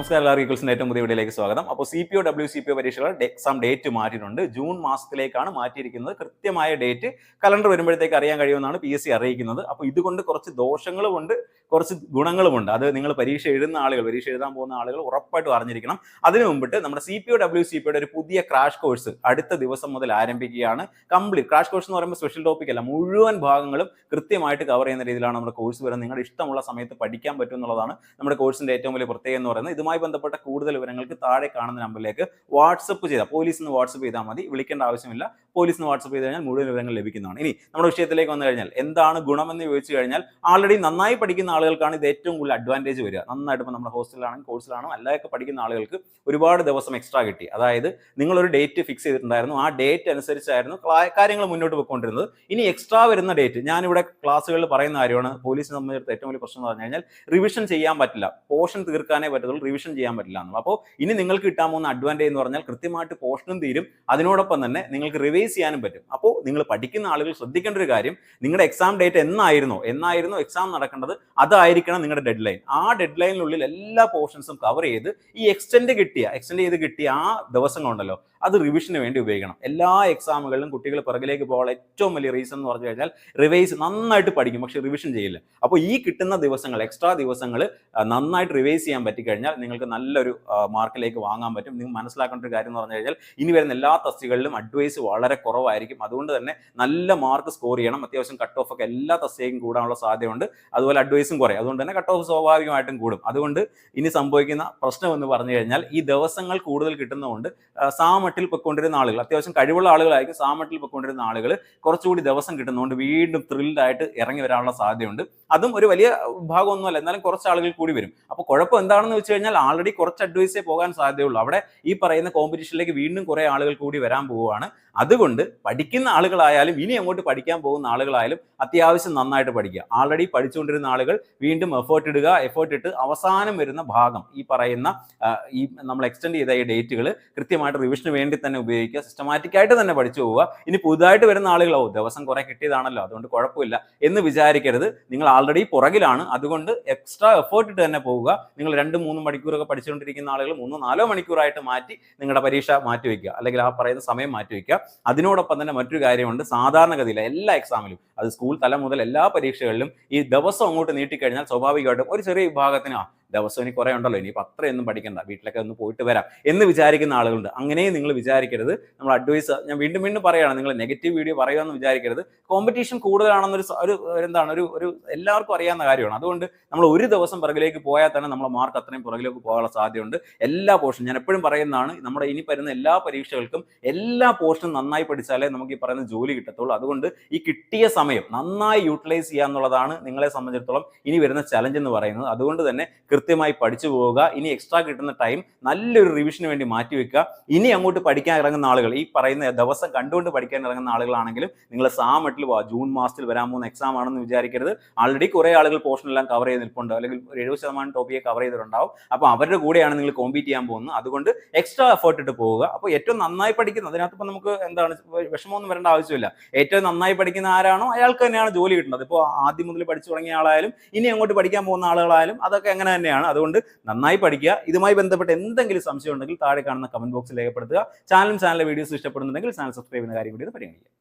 നമസ്കാരം എല്ലാവർക്കും ഈക്വൽസിന്റെ ഏറ്റവും പുതിയ വീഡിയോയിലേക്ക് സ്വാഗതം. അപ്പോൾ C P O W C P O പരീക്ഷകൾ എക്സാം ഡേറ്റ് മാറ്റിയിട്ടുണ്ട്. ജൂൺ മാസത്തിലേക്കാണ് മാറ്റിയിരിക്കുന്നത്. കൃത്യമായ ഡേറ്റ് കലണ്ടർ വരുമ്പോഴത്തേക്ക് അറിയാൻ കഴിയുമെന്നാണ് പി എസ് സി അറിയിക്കുന്നത്. അപ്പോൾ ഇതുകൊണ്ട് കുറച്ച് ദോഷങ്ങളുമുണ്ട് കുറച്ച് ഗുണങ്ങളുമുണ്ട്. അത് നിങ്ങൾ പരീക്ഷ എഴുതുന്ന ആളുകൾ പരീക്ഷ എഴുതാൻ പോകുന്ന ആളുകൾ ഉറപ്പായിട്ടും അറിഞ്ഞിരിക്കണം. അതിനു മുമ്പിട്ട് നമ്മുടെ C P O W C പിയുടെ ഒരു പുതിയ ക്രാഷ് കോഴ്സ് അടുത്ത ദിവസം മുതൽ ആരംഭിക്കുകയാണ്. കംപ്ലീറ്റ് ക്രാഷ് കോഴ്സ് എന്ന് പറയുമ്പോൾ സ്പെഷ്യൽ ടോപ്പിക് അല്ല. മുഴുവൻ ഭാഗങ്ങളും കൃത്യമായിട്ട് കവർ ചെയ്യുന്ന രീതിയിലാണ് നമ്മുടെ കോഴ്സ് വരുന്നത്. നിങ്ങളുടെ ഇഷ്ടമുള്ള സമയത്ത് പഠിക്കാൻ പറ്റും എന്നുള്ളതാണ് നമ്മുടെ കോഴ്സിന്റെ ഏറ്റവും വലിയ പ്രത്യേകത എന്ന് പറയുന്നത്. ഇതുമായി ബന്ധപ്പെട്ട കൂടുതൽ വിവരങ്ങൾക്ക് താഴെ കാണുന്ന നമ്പറിലേക്ക് വാട്സപ്പ് ചെയ്താൽ പോലീസിന് വാട്സപ്പ് ചെയ്താൽ മതി. വിളിക്കേണ്ട ആവശ്യമില്ല. പോലീസിന് വാട്സപ്പ് ചെയ്ത് കഴിഞ്ഞാൽ മുഴുവൻ വിവരങ്ങൾ ലഭിക്കുന്നതാണ്. ഇനി നമ്മുടെ വിഷയത്തിലേക്ക് വന്നു കഴിഞ്ഞാൽ എന്താണ് ഗുണമെന്ന് ചോദിച്ചു കഴിഞ്ഞാൽ ആൾറെഡി നന്നായി പഠിക്കുന്ന ആളുകൾക്കാണ് ഇത് ഏറ്റവും കൂടുതൽ അഡ്വാന്റേജ് വരിക. നന്നായിട്ട് ഇപ്പോൾ നമ്മുടെ ഹോസ്റ്റലിലാണെങ്കിൽ കോഴ്സിലാണോ അല്ലാതൊക്കെ പഠിക്കുന്ന ആളുകൾക്ക് ഒരുപാട് ദിവസം എക്സ്ട്രാ കിട്ടി. അതായത് നിങ്ങളൊരു ഡേറ്റ് ഫിക്സ് ചെയ്തിട്ടുണ്ടായിരുന്നു. ആ ഡേറ്റ് അനുസരിച്ചായിരുന്നു കാര്യങ്ങൾ മുന്നോട്ട് പോയിക്കൊണ്ടിരുന്നത്. ഇനി എക്സ്ട്രാ വരുന്ന ഡേറ്റ് ഞാനിവിടെ ക്ലാസ്സുകളിൽ പറയുന്ന കാര്യമാണ്. പോലീസിനെ സംബന്ധിച്ചിടത്ത് ഏറ്റവും വലിയ പ്രശ്നം എന്ന് പറഞ്ഞു കഴിഞ്ഞാൽ റിവിഷൻ ചെയ്യാൻ പറ്റില്ല. പോർഷൻ തീർക്കാനേ പറ്റത്തുള്ളൂ. റിവിഷൻ ചെയ്യാൻ പറ്റില്ല എന്നുള്ളത്. അപ്പോൾ ഇനി നിങ്ങൾക്ക് കിട്ടാൻ പോകുന്ന അഡ്വാന്റേജ് എന്ന് പറഞ്ഞാൽ കൃത്യമായിട്ട് പോർഷനും തീരും. അതിനോടൊപ്പം തന്നെ നിങ്ങൾക്ക് റിവൈസ് ചെയ്യാനും പറ്റും. അപ്പോൾ നിങ്ങൾ പഠിക്കുന്ന ആളുകൾ ശ്രദ്ധിക്കേണ്ട ഒരു കാര്യം നിങ്ങളുടെ എക്സാം ഡേറ്റ് എന്നായിരുന്നോ എന്നായിരുന്നോ എക്സാം നടക്കേണ്ടത് അതായിരിക്കണം നിങ്ങളുടെ ഡെഡ് ലൈൻ ആ ഡെഡ് ലൈനിനുള്ളിൽ എല്ലാ പോർഷൻസും കവർ ചെയ്ത് ഈ എക്സ്റ്റെൻഡ് കിട്ടിയ എക്സ്റ്റെൻഡ് ചെയ്ത് കിട്ടിയ ആ ദിവസങ്ങളുണ്ടല്ലോ അത് റിവിഷന് വേണ്ടി ഉപയോഗിക്കണം. എല്ലാ എക്സാമുകളിലും കുട്ടികൾ പുറകിലേക്ക് പോകാനുള്ള ഏറ്റവും വലിയ റീസൺ എന്ന് പറഞ്ഞു കഴിഞ്ഞാൽ റിവൈസ് നന്നായിട്ട് പഠിക്കും പക്ഷെ റിവിഷൻ ചെയ്യില്ല. അപ്പോൾ ഈ കിട്ടുന്ന ദിവസങ്ങൾ എക്സ്ട്രാ ദിവസങ്ങൾ നന്നായിട്ട് റിവൈസ് ചെയ്യാൻ പറ്റിക്കഴിഞ്ഞാൽ നിങ്ങൾക്ക് നല്ലൊരു മാർക്കിലേക്ക് വാങ്ങാൻ പറ്റും. നിങ്ങൾ മനസ്സിലാക്കേണ്ട ഒരു കാര്യം എന്ന് പറഞ്ഞു കഴിഞ്ഞാൽ ഇനി വരുന്ന എല്ലാ തസ്തികളിലും അഡ്വൈസ് വളരെ കുറവായിരിക്കും. അതുകൊണ്ട് തന്നെ നല്ല മാർക്ക് സ്കോർ ചെയ്യണം. അത്യാവശ്യം കട്ട് ഓഫ് ഒക്കെ എല്ലാ തസ്തികയും കൂടാനുള്ള സാധ്യതയുണ്ട്. അതുപോലെ അഡ്വൈസും കുറയും. അതുകൊണ്ട് തന്നെ കട്ട് ഓഫ് സ്വാഭാവികമായിട്ടും കൂടും. അതുകൊണ്ട് ഇനി സംഭവിക്കുന്ന പ്രശ്നം എന്ന് പറഞ്ഞു കഴിഞ്ഞാൽ ഈ ദിവസങ്ങൾ കൂടുതൽ കിട്ടുന്നതുകൊണ്ട് സാമട്ടിൽ പൊയ്ക്കൊണ്ടിരുന്ന ആളുകൾ അത്യാവശ്യം കഴിവുള്ള ആളുകളായിരിക്കും സാമട്ടിൽ പൊയ്ക്കൊണ്ടിരുന്ന ആളുകൾ കുറച്ചുകൂടി ദിവസം കിട്ടുന്നതുകൊണ്ട് വീണ്ടും ത്രില്ലായിട്ട് ഇറങ്ങി വരാനുള്ള സാധ്യതയുണ്ട്. അതും ഒരു വലിയ ഭാഗമൊന്നുമല്ല. എന്നാലും കുറച്ച് ആളുകൾ കൂടി വരും. അപ്പോൾ കുഴപ്പം എന്താണെന്ന് വെച്ച് കഴിഞ്ഞാൽ ആൾറെഡി കുറച്ച് അഡ്വൈസേ പോകാൻ സാധ്യതയുള്ളൂ. അവിടെ ഈ പറയുന്ന കോമ്പറ്റീഷനിലേക്ക് വീണ്ടും കുറേ ആളുകൾ കൂടി വരാൻ പോവുകയാണ്. അതുകൊണ്ട് പഠിക്കുന്ന ആളുകളായാലും ഇനി അങ്ങോട്ട് പഠിക്കാൻ പോകുന്ന ആളുകളായാലും അത്യാവശ്യം നന്നായിട്ട് പഠിക്കുക. ആൾറെഡി പഠിച്ചുകൊണ്ടിരുന്ന ആളുകൾ വീണ്ടും എഫേർട്ട് ഇടുക എഫേർട്ട് ഇട്ട് അവസാനം വരുന്ന ഭാഗം ഈ പറയുന്ന ഈ നമ്മൾ എക്സ്റ്റെൻഡ് ചെയ്ത ഈ ഡേറ്റുകൾ കൃത്യമായിട്ട് റിവിഷന് വേണ്ടി തന്നെ ഉപയോഗിക്കുക. സിസ്റ്റമാറ്റിക് ആയിട്ട് തന്നെ പഠിച്ചു പോവുക. ഇനി പുതുതായിട്ട് വരുന്ന ആളുകളോ ദിവസം കുറെ കിട്ടിയതാണല്ലോ അതുകൊണ്ട് കുഴപ്പമില്ല എന്ന് വിചാരിക്കരുത്. നിങ്ങൾ ആൾറെഡി പുറകിലാണ്. അതുകൊണ്ട് എക്സ്ട്രാ എഫേർട്ട് ഇട്ട് തന്നെ പോവുക. നിങ്ങൾ രണ്ട് മൂന്ന് മണിക്കൂറൊക്കെ പഠിച്ചുകൊണ്ടിരിക്കുന്ന ആളുകൾ മൂന്നോ നാലോ മണിക്കൂറായിട്ട് മാറ്റി നിങ്ങളുടെ പരീക്ഷ മാറ്റി വയ്ക്കുക അല്ലെങ്കിൽ ആ പറയുന്ന സമയം മാറ്റി വയ്ക്കുക അതിനോടൊപ്പം തന്നെ മറ്റൊരു കാര്യമുണ്ട്. സാധാരണഗതിയിൽ എല്ലാ എക്സാമിലും അത് സ്കൂൾ തലം മുതൽ എല്ലാ പരീക്ഷകളിലും ഈ ദിവസം അങ്ങോട്ട് നീട്ടിക്കഴിഞ്ഞാൽ സ്വാഭാവികമായിട്ടും ഒരു ചെറിയ വിഭാഗത്തിന് ദിവസം ഇനി കുറേ ഉണ്ടല്ലോ. ഇനിയിപ്പോൾ അത്രയൊന്നും പഠിക്കണ്ട. വീട്ടിലൊക്കെ ഒന്ന് പോയിട്ട് വരാം എന്ന് വിചാരിക്കുന്ന ആളുകളുണ്ട്. അങ്ങനെയും നിങ്ങൾ വിചാരിക്കരുത്. നമ്മൾ അഡ്വൈസ് ഞാൻ വീണ്ടും വീണ്ടും പറയുകയാണ്. നിങ്ങൾ നെഗറ്റീവ് വീഡിയോ പറയുമെന്ന് വിചാരിക്കരുത്. കോമ്പറ്റീഷൻ കൂടുതലാണെന്നൊരു ഒരു എന്താണ് ഒരു ഒരു എല്ലാവർക്കും അറിയാവുന്ന കാര്യമാണ്. അതുകൊണ്ട് നമ്മൾ ഒരു ദിവസം പുറകിലേക്ക് പോയാൽ തന്നെ നമ്മൾ മാർക്ക് അത്രയും പുറകിലേക്ക് പോകാനുള്ള സാധ്യതയുണ്ട്. എല്ലാ പോർഷനും ഞാൻ എപ്പോഴും പറയുന്നതാണ് നമ്മുടെ ഇനി വരുന്ന എല്ലാ പരീക്ഷകൾക്കും എല്ലാ പോർഷനും നന്നായി പഠിച്ചാലേ നമുക്ക് ഈ പറയുന്ന ജോലി കിട്ടത്തുള്ളൂ. അതുകൊണ്ട് ഈ കിട്ടിയ സമയം നന്നായി യൂട്ടിലൈസ് ചെയ്യുക എന്നുള്ളതാണ് നിങ്ങളെ സംബന്ധിച്ചിടത്തോളം ഇനി വരുന്ന ചലഞ്ച് എന്ന് പറയുന്നത്. അതുകൊണ്ട് തന്നെ കൃത്യമായി പഠിച്ചു പോവുക. ഇനി എക്സ്ട്രാ കിട്ടുന്ന ടൈം നല്ലൊരു റിവിഷന് വേണ്ടി മാറ്റി വെക്കുക. ഇനി അങ്ങോട്ട് പഠിക്കാൻ ഇറങ്ങുന്ന ആളുകൾ ഈ പറയുന്ന ദിവസം കണ്ടുകൊണ്ട് പഠിക്കാൻ ഇറങ്ങുന്ന ആളുകളാണെങ്കിലും നിങ്ങൾ സാമട്ടിൽ പോവാ ജൂൺ മാസത്തിൽ വരാൻ പോകുന്ന എക്സാം ആണെന്ന് വിചാരിക്കരുത്. ആൾറെഡി കുറേ ആളുകൾ പോർഷൻ എല്ലാം കവർ ചെയ്ത് നിൽപ്പുണ്ട്. അല്ലെങ്കിൽ എഴുപത് ശതമാനം ടോപ്പിയെ കവർ ചെയ്തിട്ടുണ്ടാവും. അപ്പോൾ അവരുടെ കൂടെയാണ് നിങ്ങൾ കോമ്പീറ്റ് ചെയ്യാൻ പോകുന്നത്. അതുകൊണ്ട് എക്സ്ട്രാ എഫേർട്ട് ഇട്ട് പോവുക. അപ്പോൾ ഏറ്റവും നന്നായി പഠിക്കുന്നത് അതിനകത്ത് ഇപ്പം നമുക്ക് എന്താണ് വിഷമമൊന്നും വരേണ്ട ആവശ്യമില്ല. ഏറ്റവും നന്നായി പഠിക്കുന്ന ആരാണോ അയാൾക്ക് തന്നെയാണ് ജോലി കിട്ടുന്നത്. ഇപ്പോൾ ആദ്യം മുതൽ പഠിച്ചു തുടങ്ങിയ ആളായാലും ഇനി അങ്ങോട്ട് പഠിക്കാൻ പോകുന്ന ആളുകളായാലും അതൊക്കെ അങ്ങനെ തന്നെയാണ്. അതുകൊണ്ട് നന്നായി പഠിക്കുക. ഇതുമായി ബന്ധപ്പെട്ട് എന്തെങ്കിലും സംശയം ഉണ്ടെങ്കിൽ താഴെ കാണുന്ന കമന്റ് ബോക്സിൽ രേഖപ്പെടുത്തുക. ചാനലും ചാനലിലെ വീഡിയോസ് ഇഷ്ടപ്പെടുന്നുണ്ടെങ്കിൽ ചാനൽ സബ്സ്ക്രൈബ് ചെയ്യുന്ന കാര്യം കൂടി പരിഗണിക്കുക.